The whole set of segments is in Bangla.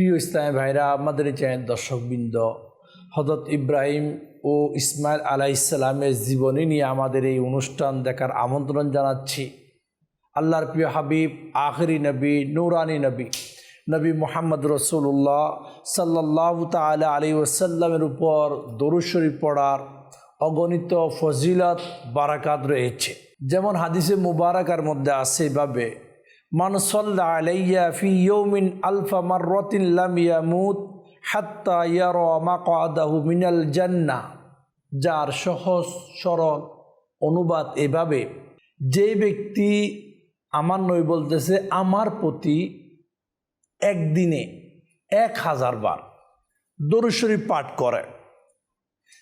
প্রিয় ইসলামী ভাইরা, আমাদের চ্যানেল দর্শকবৃন্দ হজরত ইব্রাহিম ও ইসমাইল আলাহ ইসলামের জীবনী নিয়ে আমাদের এই অনুষ্ঠান দেখার আমন্ত্রণ জানাচ্ছি। আল্লাহর প্রিয় হাবিব, আখরি নবী, নুরানি নবী নবী মোহাম্মদ রসুল্লাহ সাল্লাহ তালা আলী ওসাল্লামের উপর দরুশরী পড়ার অগণিত ফজিলত, বারাকাত রয়েছে। যেমন হাদিসে মুবারাকার মধ্যে আছে এভাবে মান ইয়ৌমিন হাত্তা ইয়ারা মিনাল যার সহজ, সরল অনুবাদ এভাবে, যে ব্যক্তি আমার নই বলতেছে, আমার প্রতি একদিনে এক হাজার বার দরুশরী পাঠ করে,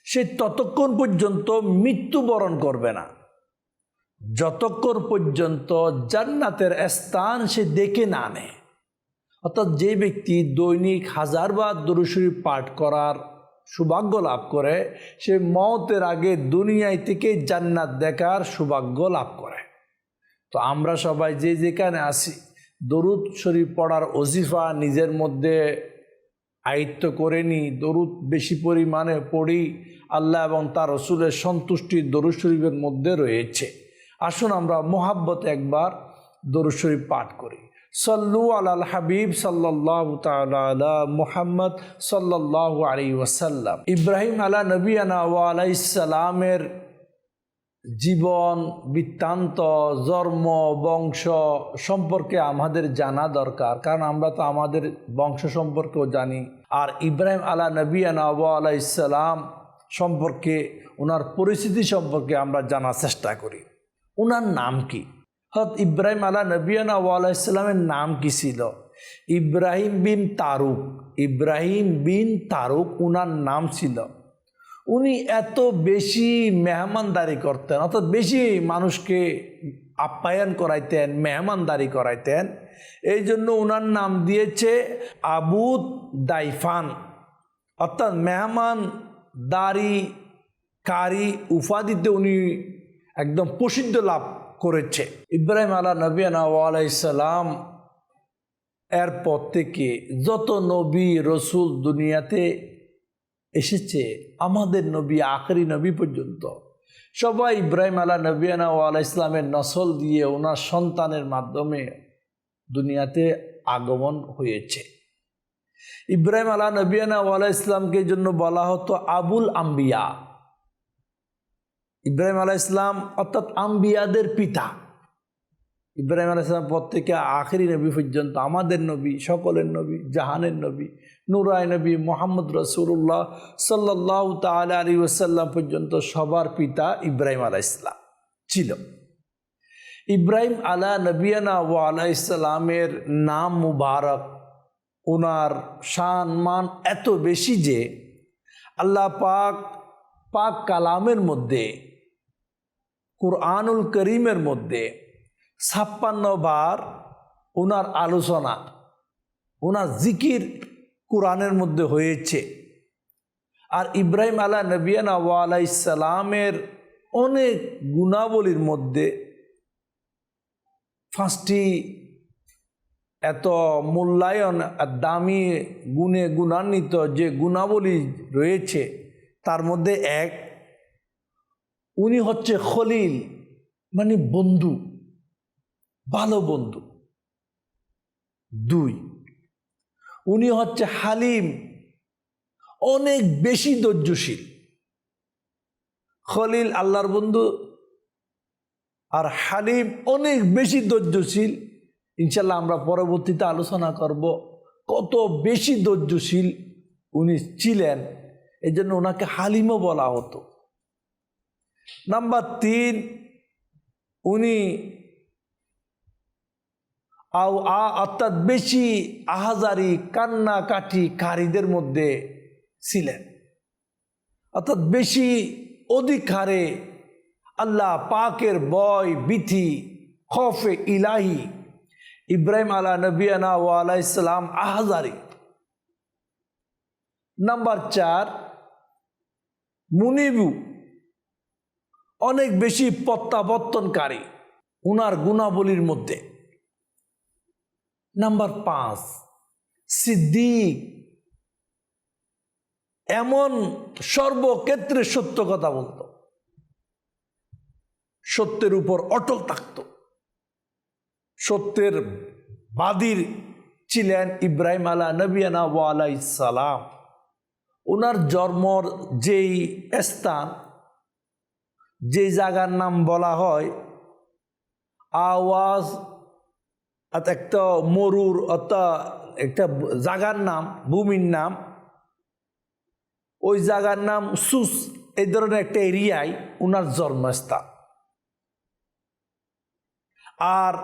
সে ততক্ষণ পর্যন্ত মৃত্যুবরণ করবে না। যতক্ষণ পর্যন্ত জান্নাতের স্থান সে দেখে না নেয়। অর্থাৎ যে ব্যক্তি দৈনিক হাজারবার দরুশরী পাঠ করার সৌভাগ্য লাভ করে, সে মতের আগে দুনিয়ায় থেকে জান্নাত দেখার সৌভাগ্য লাভ করে। তো আমরা সবাই যে যেখানে আসি দরুদ শরীফ পড়ার অজিফা নিজের মধ্যে আয়ত্ত করে নিই দরুদ বেশি পরিমাণে পড়ি, আল্লাহ এবং তার রসুলের সন্তুষ্টি দরুদ শরীফের মধ্যে রয়েছে। আসুন আমরা মোহাব্বত একবার দরুদ শরীফ পাঠ করি। সল্লু আল হাবিব সাল্লাহ তালা মুহাম্মদ সাল্লাহ আলী ওয়াসাল্লাম। ইব্রাহিম আলা নবীনা ও আলাইসালামের জীবন, বৃত্তান্ত, জন্ম, বংশ সম্পর্কে আমাদের জানা দরকার। কারণ আমরা তো আমাদের বংশ সম্পর্কেও জানি। আর ইব্রাহিম আলা নবীনা ও আলাইসালাম সম্পর্কে ওনার পরিস্থিতি সম্পর্কে আমরা জানার চেষ্টা করি। ওনার নাম কি? হত ইব্রাহিম আলা নবিয়ানা ওয়ালাইসাল্লামের নাম কি ছিল? ইব্রাহিম বিন তারুক, ইব্রাহিম বিন তারুক উনার নাম ছিল। উনি এত বেশি মেহমানদারি করতেন, অর্থাৎ বেশি মানুষকে আপ্যায়ন করাইতেন, মেহমানদারি করাইতেন, এই জন্য উনার নাম দিয়েছে আবুদ দাইফান। অর্থাৎ মেহমান দারি কারি উপাধিতে উনি একদম প্রসিদ্ধ লাভ করেছে। ইব্রাহিম আলা আলাইসালাম এরপর থেকে যত নবী, রসুল দুনিয়াতে এসেছে, আমাদের নবী, আখরি নবী পর্যন্ত, সবাই ইব্রাহিম আলা নবিয়ানা ও আলা ইসলামের নসল দিয়ে ওনার সন্তানের মাধ্যমে দুনিয়াতে আগমন হয়েছে। ইব্রাহিম আলা নবিয়ানা ও আলা ইসলামকে জন্য বলা হতো আবুল আম্বিয়া। ইব্রাহিম আলাহ ইসলাম অর্থাৎ আম্বিয়াদের পিতা। ইব্রাহিম আলাহ ইসলাম পর থেকে আখেরি নবী পর্যন্ত, আমাদের নবী, সকলের নবী, জাহানের নবী নুরায় নবী, মোহাম্মদ রসুল্লাহ সাল্লাহ তাল আলী ওসাল্লাম পর্যন্ত সবার পিতা ইব্রাহিম আলাহ ইসলাম ছিল। ইব্রাহিম আলা নবিয়ানা ও আলাহ ইসলামের নাম মুবারক ওনার শান মান এত বেশি যে আল্লাহ পাক পাক কালামের মধ্যে কুরআনুল করিমের মধ্যে ছাপ্পান্ন বার ওনার আলোচনা, ওনার জিকির কোরআনের মধ্যে হয়েছে। আর ইব্রাহিম আলা নবিয়ানা ওয়ালাইসালামের অনেক গুণাবলীর মধ্যে পাঁচটি এত মূল্যায়ন দামি গুণে গুণান্বিত যে গুণাবলী রয়েছে, তার মধ্যে এক উনি হচ্ছে খলিল মানে বন্ধু, ভালো বন্ধু। দুই, উনি হচ্ছে হালিম, অনেক বেশি ধৈর্যশীল। খলিল আল্লাহর বন্ধু আর হালিম অনেক বেশি ধৈর্যশীল। ইনশাল্লাহ আমরা পরবর্তীতে আলোচনা করব কত বেশি ধৈর্যশীল উনি ছিলেন। এই জন্য ওনাকে হালিমও বলা হতো। নাম্বার তিন উনি আও আ, অর্থাৎ বেশি আহাজারি কান্নাকাটি কারীদের মধ্যে ছিলেন। অর্থাৎ বেশি অধিক হারে আল্লাহ পাকের বয় বিথি খফে ইলাহি, ইব্রাহিম আলা নবিয়ানা ও আলাইসালাম আহাজারি। নাম্বার চার, মুনিবু অনেক বেশি প্রত্যাবর্তনকারী উনার গুণাবলীর মধ্যে। নাম্বার পাঁচ, সিদ্দিক। এমন সর্বক্ষেত্রে সত্য কথা বলতো। সত্যের উপর অটল থাকত। সত্যের বাদির ছিলেন ইব্রাহিম আলা নবিয়ানা ওয়ালাই সালাম। ওনার জন্মর যেই স্থান যে জায়গার নাম বলা হয়, আওয়াজ একটা মরুর অর্থাৎ একটা জাগার নাম, ভূমির নাম, ওই জায়গার নাম সুস, এই ধরনের একটা এরিয়ায় ওনার জন্মস্থান। আর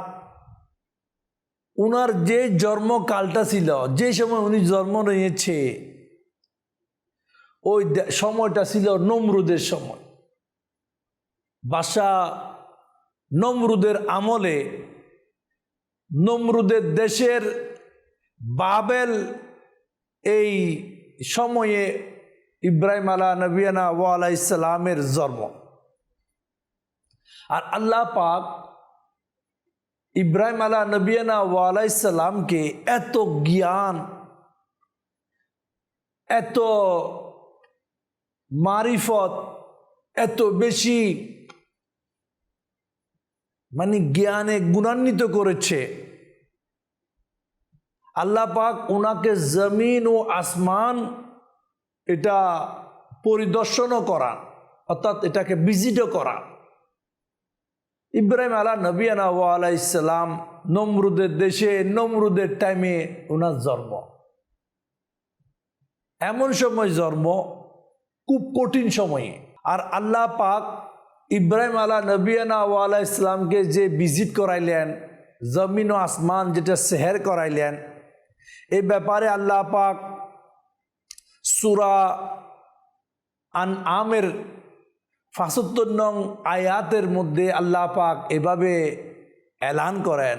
উনার যে জন্মকালটা ছিল, যে সময় উনি জন্ম নিয়েছে, ওই সময়টা ছিল নমরুদের সময়। বাসা নমরুদের আমলে নমরুদের দেশের বাবেল এই সময়ে ইব্রাহিম আলা নবিয়ানা ওয়ালা ইসলামের জন্ম। আর আল্লাহ পাক ইব্রাহিম আলা নবিয়ানা ওয়ালা ইসলামকে এত জ্ঞান, এত মারিফত, এত বেশি মানে জ্ঞানে গুণান্বিত করেছে। আল্লাহ পাক ওনাকে জমিন ও আসমান এটা পরিদর্শনও করা অর্থাৎ এটাকে ভিজিটও করা ইব্রাহিম আলা নবিয়ানা ওয়ালা ইসলাম নমরুদের দেশে, নমরুদের টাইমে ওনার জন্ম। এমন সময় জন্ম, খুব কঠিন সময়ে। আর আল্লাহ পাক ইব্রাহিম আলা নবিয়ানা ওয়ালা ইসলামকে যে ভিজিট করাইলেন, জমিন ও আসমান যেটা সেহের করাইলেন এই ব্যাপারে আল্লাহ পাক সুরা আন আমের ফাসত্তর নং আয়াতের মধ্যে আল্লাহ পাক এভাবে এলান করেন,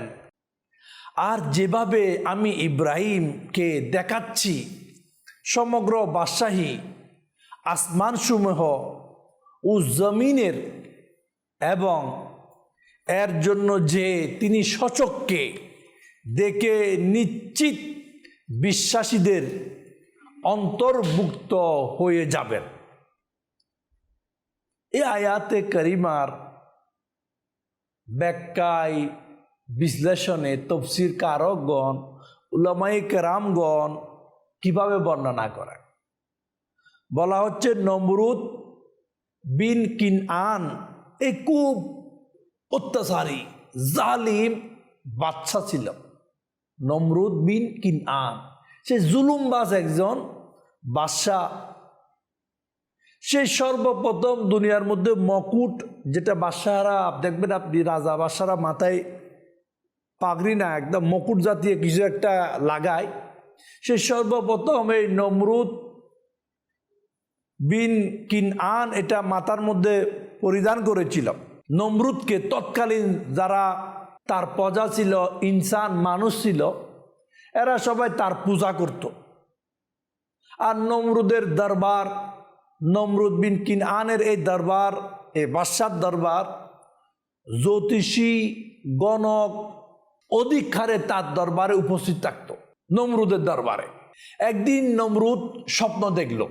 আর যেভাবে আমি ইব্রাহিমকে দেখাচ্ছি, সমগ্র বাদশাহী আসমানসমূহ ও জমিনের এবং এর জন্য যে তিনি সচককে, দেখে নিশ্চিত বিশ্বাসীদের অন্তর্ভুক্ত হয়ে যাবেন। এ আয়াতে করিমার ব্যাখ্যায় বিশ্লেষণে তফসির কারকগণ উলামাই কেরামগণ কীভাবে বর্ণনা করেন? বলা হচ্ছে, নমরুদ বিন কিন আন এই খুব অত্যাচারী জালিম বাচ্চা ছিল। নমরুদ বিন কিন আন সে জুলুমবাজ একজন বাদশাহ সে সর্বপ্রথম দুনিয়ার মধ্যে মকুট, যেটা বাদশাহারা, দেখবেন আপনি রাজা বাদশারা মাথায় পাগড়ি না, একদম মকুট জাতীয় কিছু একটা লাগায়। সে সর্বপ্রথম এই নমরুদ বিন কিন আন এটা মাথার মধ্যে পরিধান করেছিল। নমরুদকে তৎকালীন যারা তার প্রজা ছিল, ইনসান মানুষ ছিল, এরা সবাই তার পূজা করত। আর নমরুদের দরবার, নমরুদ বিন কিন আনের এই দরবার, এই বাদশার দরবার, জ্যোতিষী, গণক অধিক হারে তার দরবারে উপস্থিত থাকত, নমরুদের দরবারে। একদিন নমরুদ স্বপ্ন দেখল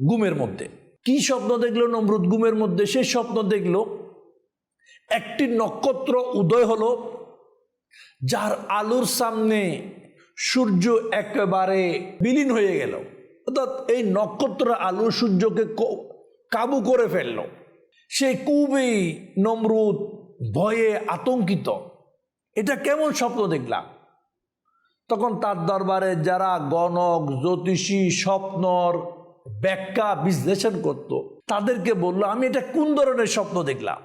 গুমের মধ্যে। কি স্বপ্ন দেখল নমরুদ গুমের মধ্যে? সে স্বপ্ন দেখল, একটি নক্ষত্র উদয় হলো, যার আলোর সামনে সূর্য একেবারে বিলীন হয়ে গেল। অর্থাৎ এই নক্ষত্র আলো সূর্যকে কাবু করে ফেলল। সে খুবই নমরুদ ভয়ে আতঙ্কিত। এটা কেমন স্বপ্ন দেখলাম? তখন তার দরবারে যারা গণক, জ্যোতিষী, স্বপ্নর ব্যাখ্যা, বিশ্লেষণ করত। তাদেরকে বলল, আমি এটা কোন ধরনের স্বপ্ন দেখলাম?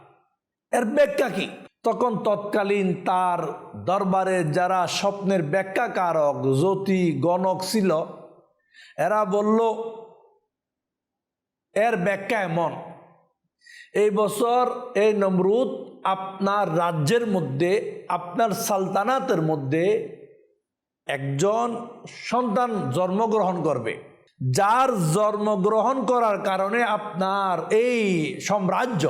এর ব্যাখ্যা কি? তখন তৎকালীন তার দরবারে যারা স্বপ্নের ব্যাখ্যাকারক, জ্যোতি, গণক ছিল, এরা বলল, এর ব্যাখ্যা এমন। এই বছর এই নমরুদ আপনার রাজ্যের মধ্যে, আপনার সালতানাতের মধ্যে একজন সন্তান জন্মগ্রহণ করবে। যার জন্মগ্রহণ করার কারণে আপনার এই সাম্রাজ্য,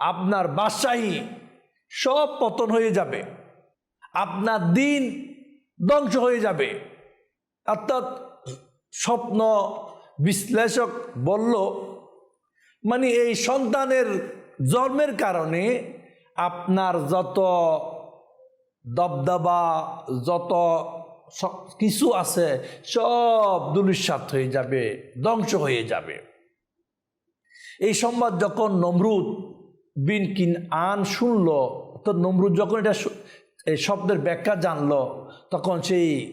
আপনার বাদশাহী সব পতন হয়ে যাবে, আপনার দিন ধ্বংস হয়ে যাবে। অর্থাৎ স্বপ্ন বিশ্লেষক বলল মানে এই সন্তানের জন্মের কারণে আপনার যত দবদবা, যত স- কিছু আছে, সব দুলিশ্বাত হয়ে যাবে, ধ্বংস হয়ে যাবে। এই সংবাদ যখন নমরুদ বিন কিন আন শুনল, তো নমরুদ যখন এটা এই শব্দের ব্যাখ্যা জানল, তখন সেই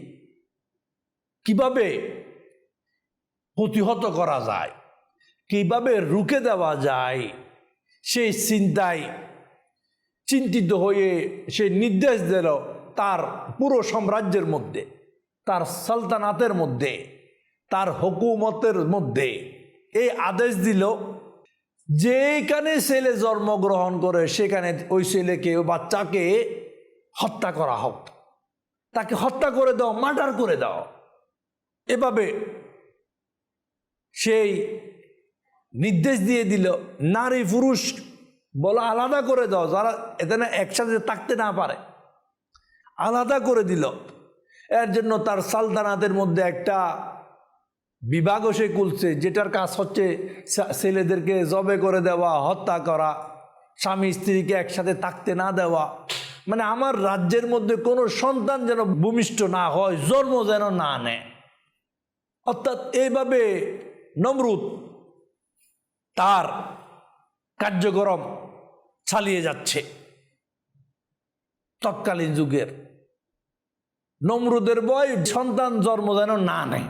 কীভাবে প্রতিহত করা যায়, কীভাবে রুখে দেওয়া যায়, সেই চিন্তায় চিন্তিত হয়ে সে নির্দেশ দিল তার পুরো সাম্রাজ্যের মধ্যে, তার সালতানাতের মধ্যে, তার হুকুমতের মধ্যে এই আদেশ দিল যেখানে ছেলে জন্মগ্রহণ করে সেখানে ওই ছেলেকে বাচ্চাকে হত্যা করা হোক। তাকে হত্যা করে দাও, মার্ডার করে দাও। এভাবে সেই নির্দেশ দিয়ে দিল, নারী পুরুষ বলা আলাদা করে দাও, যারা এখানে একসাথে থাকতে না পারে। আলাদা করে দিল। এর জন্য তার সালতানাতের মধ্যে একটা বিভাগও সে খুলছে, যেটার কাজ হচ্ছে ছেলেদেরকে জবে করে দেওয়া, হত্যা করা, স্বামী স্ত্রীকে একসাথে থাকতে না দেওয়া। মানে আমার রাজ্যের মধ্যে কোনো সন্তান যেন ভূমিষ্ঠ না হয়, জন্ম যেন না নেয়। অর্থাৎ এইভাবে নমরুদ তার কার্যক্রম চালিয়ে যাচ্ছে। তৎকালীন যুগের নমরুদের বয়, সন্তান জন্ম যেন না নেয়।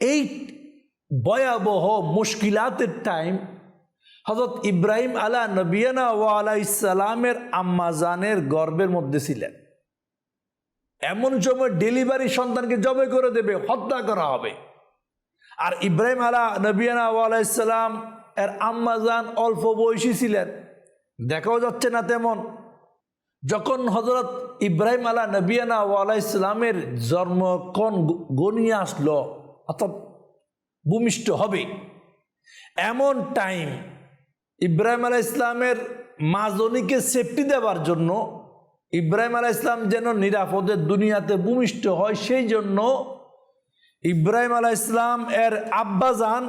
এই ভয়াবহ মুশকিলাতের টাইম হজরত ইব্রাহিম আলা নবিয়ানা ও আলা ইসালামের আম্মাজানের গর্বের মধ্যে ছিলেন। এমন সময় ডেলিভারি সন্তানকে জবে করে দেবে, হত্যা করা হবে। আর ইব্রাহিম আলা নবিয়ানা ও আলা ইসালাম এর আম্মাজান অল্প বয়সী ছিলেন। দেখাও যাচ্ছে না তেমন। যখন হজরত ইব্রাহিম আলা নবিয়ানা ও আলা ইসলামের জন্মক্ষণ গনিয়ে আসলো, অর্থাৎ ভূমিষ্ঠ হবে, এমন টাইম ইব্রাহিম আলাহ ইসলামের মাজনীকে সেফটি দেওয়ার জন্য ইব্রাহিম আলাহ ইসলাম যেন নিরাপদে দুনিয়াতে ভূমিষ্ঠ হয়, সেই জন্য ইব্রাহিম আলাহ ইসলাম এর আব্বাজান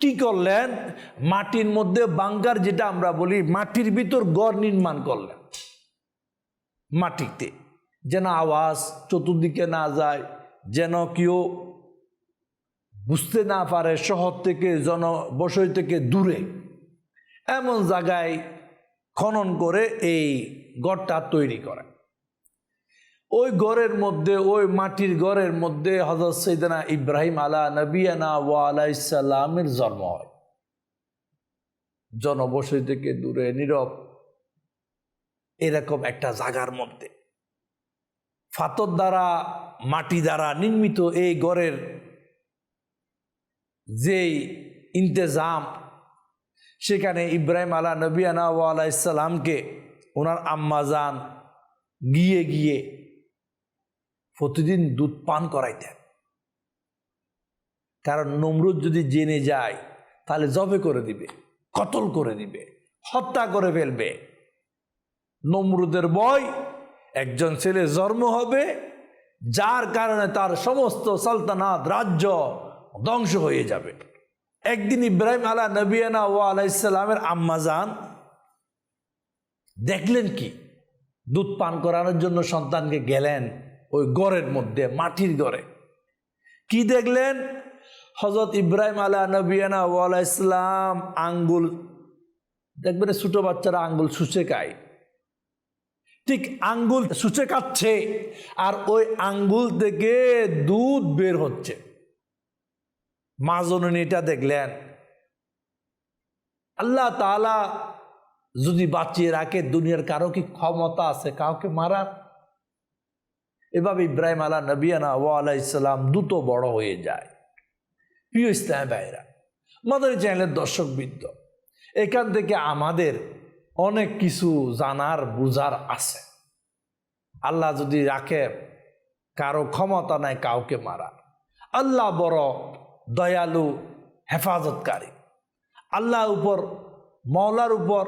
কি করলেন? মাটির মধ্যে বাঙ্কার যেটা আমরা বলি, মাটির ভিতর গড় নির্মাণ করলেন। মাটিতে। যেন আওয়াজ চতুর্দিকে না যায়, যেন কেউ বুঝতে না পারে শহর থেকে, জনবসতি থেকে দূরে। এমন জায়গায় খনন করে এই গড়টা তৈরি করে। ওই গড়ের মধ্যে, ওই মাটির গড়ের মধ্যে হজরত সৈদানা ইব্রাহিম আলা নবিয়ানা ওয়া আলাইসাল্লামের জন্ম হয়। জনবসতি থেকে দূরে, নীরব এরকম একটা জাগার মধ্যে। ফাতর দ্বারা, মাটি দ্বারা নির্মিত এই গড়ের যেই ইন্তেজাম, সেখানে ইব্রাহিম আলা নবিয়ানা ও আলাইসাল্লামকে ওনার আম্মাজান গিয়ে গিয়ে প্রতিদিন দুধ পান করাইতেন। কারণ নমরুদ যদি জেনে যায়, তাহলে জবে করে দিবে, কতল করে দিবে, হত্যা করে ফেলবে। নমরুদের বয় একজন ছেলে জন্ম হবে, যার কারণে তার সমস্ত সালতানাত রাজ্য ধ্বংস হয়ে যাবে। একদিন ইব্রাহিম আলা নবিয়ানা ও আলাইসাল্লামের আম্মাজান দেখলেন কি? দুধ পান করানোর জন্য সন্তানকে গেলেন ওই গড়ের মধ্যে, মাটির গড়ে। কি দেখলেন? হজরত ইব্রাহিম আলা নবিয়ানা ও আলাইসলাম আঙ্গুল, দেখবেন ছোট বাচ্চারা আঙ্গুল সুচে খায়। ঠিক আঙ্গুল সুচে খাচ্ছে আর ওই আঙ্গুল থেকে দুধ বের হচ্ছে। মা জননীটা দেখলেন। আল্লাহ তালা যদি বাঁচিয়ে রাখে, দুনিয়ার কারও কি ক্ষমতা আছে? কাউকে মারার? এভাবে ইব্রাহিম আলা নবিয়ানা ও আলাহ ইসলাম দ্রুত বড় হয়ে যায়। প্রিয় ইসলাম ভাইরা মাদারি চ্যানেলের দর্শকবৃন্দ, এখান থেকে আমাদের অনেক কিছু জানার, বুঝার আছে। আল্লাহ যদি রাখে, কারও ক্ষমতা নাই কাউকে মারা আল্লাহ বড় দয়ালু, হেফাজতকারী। আল্লাহ উপর মৌলার উপর,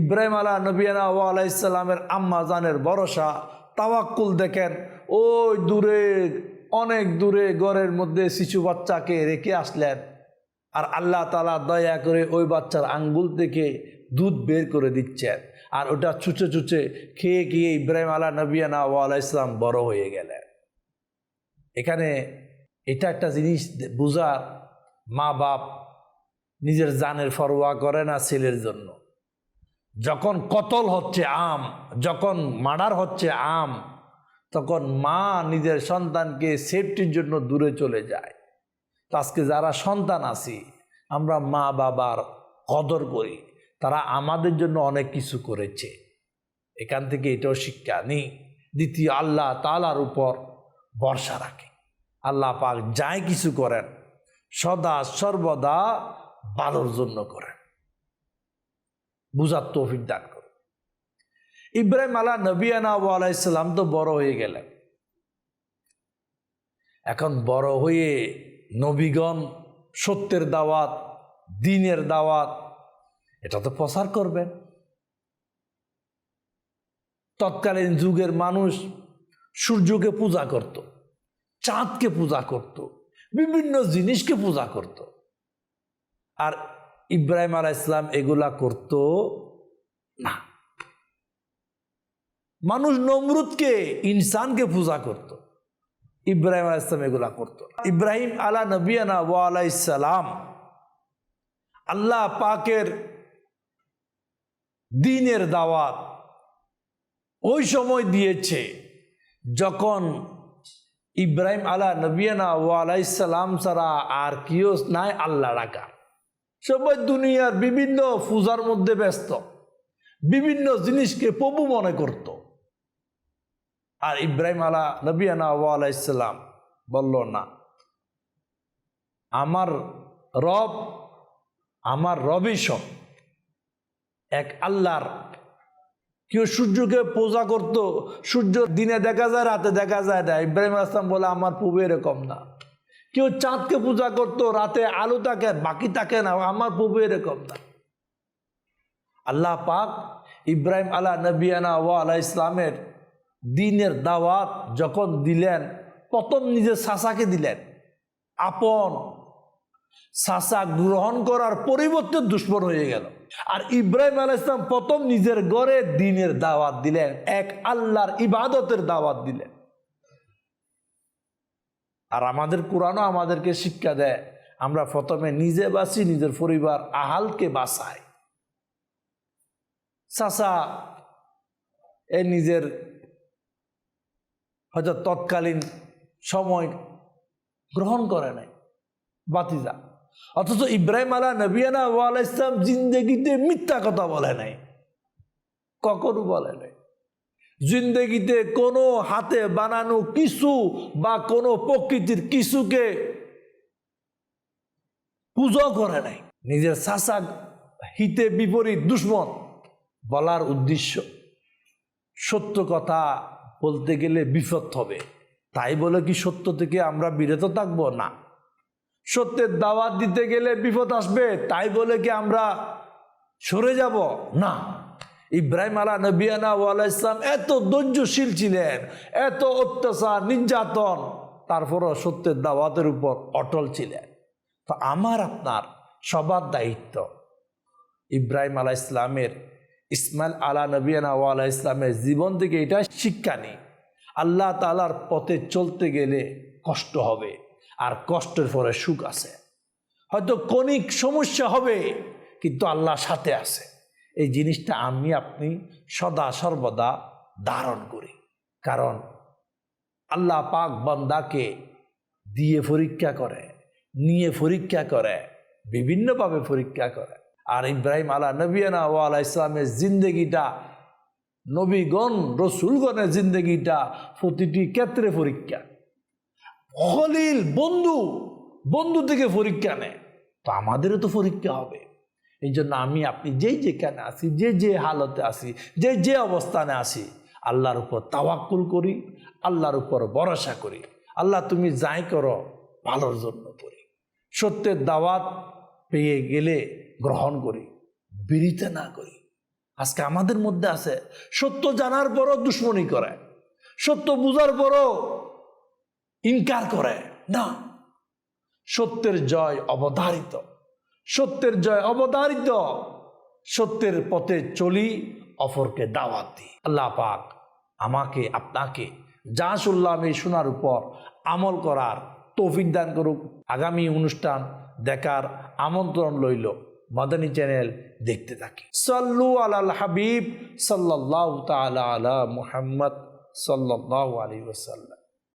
ইব্রাহিম আলা নবিয়ানা ও আলাইসাল্লামের আম্মা জানের ভরসা, তাওয়াক্কুল দেখেন, ওই দূরে, অনেক দূরে ঘরের মধ্যে শিশু বাচ্চাকে রেখে আসলেন। আর আল্লাহ তালা দয়া করে ওই বাচ্চার আঙ্গুল থেকে দুধ বের করে দিচ্ছেন। আর ওটা চুচে চুচে খেয়ে খেয়ে ইব্রাহিম আলা নবিয়ানা ও আলাইসলাম বড় হয়ে গেলেন। এখানে এটা একটা জিনিস বোঝা মা বাপ নিজের জানের ফরোয়া করে না ছেলের জন্য। যখন কতল হচ্ছে আম, যখন মার্ডার হচ্ছে আম, তখন মা নিজের সন্তানকে সেফটির জন্য দূরে চলে যায়। তো আজকে যারা সন্তান আছি, আমরা মা বাবার কদর করি। তারা আমাদের জন্য অনেক কিছু করেছে। এখান থেকে এটাও শিক্ষা নিই দ্বিতীয়, আল্লাহ তালার উপর ভরসা রাখে। আল্লাহ পাক যাই কিছু করেন, সদা সর্বদা ভালোর জন্য করেন। বুঝার তৌফিক দান করুন। ইব্রাহিম আলা নবিয়ানা আলাইসাল্লাম তো বড় হয়ে গেলেন। এখন বড় হয়ে নবীগণ সত্যের দাওয়াত, দিনের দাওয়াত এটা তো প্রচার করবেন। তৎকালীন যুগের মানুষ সূর্যকে পূজা করত, চাঁদকে পূজা করত, বিভিন্ন জিনিসকে পূজা করত। আর ইব্রাহিম আলাহ ইসলাম এগুলা করত না। মানুষ নমরুদকে, ইনসানকে পূজা করত। ইব্রাহিম আলাহ ইসলাম এগুলা করত। ইব্রাহিম আলা নবিয়ানা ও আলাইসালাম আল্লাহ পাকের দিনের দাওয়াত। ওই সময় দিয়েছে, যখন ইব্রাহিম আলা নবিয়ানা ও আলাইসালাম ছাড়া আর কেউ নাই আল্লাহ ডাকা সবাই দুনিয়ার বিভিন্ন পূজার মধ্যে ব্যস্ত, বিভিন্ন জিনিসকে প্রভু মনে করত। আর ইব্রাহিম আলা নবিয়ানা ও আলাইসালাম বলল, না, আমার রব, আমার রবই সব। এক আল্লাহর। কেউ সূর্যকে পূজা করত, সূর্য দিনে দেখা যায়, রাতে দেখা যায় না। ইব্রাহিম আসলাম বলে, আমার প্রভু এরকম না। কেউ চাঁদকে পূজা করত, রাতে আলো থাকে বাকি থাকে না, আমার প্রভু এরকম না। আল্লাহ পাক ইব্রাহিম আলা নবিয়ানা ও আলাহ ইসলামের দিনের দাওয়াত যখন দিলেন, প্রথম নিজের সাসাকে দিলেন। আপন সাসা গ্রহণ করার পরিবর্তে দুশ্মন হয়ে গেল। আর ইব্রাহিম আলাহ ইসলাম প্রথম নিজের গড়ে দিনের দাওয়াত দিলেন, এক আল্লাহর ইবাদতের দাওয়াত দিলেন। আর আমাদের কোরআনও আমাদেরকে শিক্ষা দেয়, আমরা প্রথমে নিজে বাঁচি, নিজের পরিবার, আহালকে বাঁচাই। চাষা এ নিজের হয়তো তৎকালীন সময় গ্রহণ করে নাই, বাতিজা। অথচ ইব্রাহিম আলা নবিয়ানা ওয়াল ইসলাম জিন্দগিতে মিথ্যা কথা বলে নাই। কখনো বলে নাই। জিন্দগিতে কোনো হাতে বানানো কিছু বা কোনো প্রকৃতির কিছুকে পুজো করে নাই। নিজের শাসা হিতে বিপরীত দুশ্মন বলার উদ্দেশ্য। সত্য কথা বলতে গেলে বিপদ হবে। তাই বলে কি সত্য থেকে আমরা বিরত থাকব? না। সত্যের দাওয়াত দিতে গেলে বিপদ আসবে, তাই বলে কি আমরা সরে যাব? না। ইব্রাহিম আলা নবিয়ানা ওয়ালা ইসলাম এত ধৈর্যশীল ছিলেন, এত অত্যাচার, নির্যাতন, তারপরও সত্যের দাওয়াতের উপর অটল ছিলেন। তো আমার, আপনার সবার দায়িত্ব ইব্রাহিম আলা ইসলামের ইসমাইল আলা নবিয়ানা ওয়ালা ইসলামের জীবন থেকে এটা শিক্ষা নেই। আল্লাহ তালার পথে চলতে গেলে কষ্ট হবে। আর কষ্টের পরে সুখ আছে। হয়তো কণিক সমস্যা হবে, কিন্তু আল্লাহ সাথে আছে। এই জিনিসটা আমি, আপনি সদা সর্বদা ধারণ করি। কারণ আল্লাহ পাক বন্দাকে দিয়ে পরীক্ষা করে, নিয়ে পরীক্ষা করে, বিভিন্নভাবে পরীক্ষা করে। আর ইব্রাহিম আলা নবিয়ানা ও আলা ইসলামের জিন্দগিটা, নবীগণ, রসুলগণের জিন্দগিটা প্রতিটি ক্ষেত্রে পরীক্ষা। খলিল, বন্ধু বন্ধু থেকে পরীক্ষা নেয় তো আমাদেরও তো পরীক্ষা হবে। এই জন্য আমি, আপনি যেই যেখানে আসি যে যে হালতে আসি যে যে অবস্থানে আসি আল্লাহর উপর তাওয়াক্কুল করি, আল্লাহর উপর ভরসা করি। আল্লাহ, তুমি যাই করো, ভালোর জন্য করি। সত্যের দাওয়াত পেয়ে গেলে গ্রহণ করি, বিরিতে না করি। আজকে আমাদের মধ্যে আছে, সত্য জানার পরও দুশ্মনী করে। সত্য বুঝার পরও ইনকার করে। না। সত্যের জয় অবধারিত। সত্যের জয় অবধারিত। সত্যের পথে চলি, অপরকে দাওয়াত দিই। আল্লাহ পাক আমাকে, আপনাকে যা শুনলাম এই শোনার উপর আমল করার তৌফিক দান করুক। আগামী অনুষ্ঠান দেখার আমন্ত্রণ লইল মাদানী চ্যানেল দেখতে থাকি। সাল্লু আলাল হাবিব সাল্লাহ তালা আলা মুহাম্মদ সাল্লাহ আলী ওসাল্লাম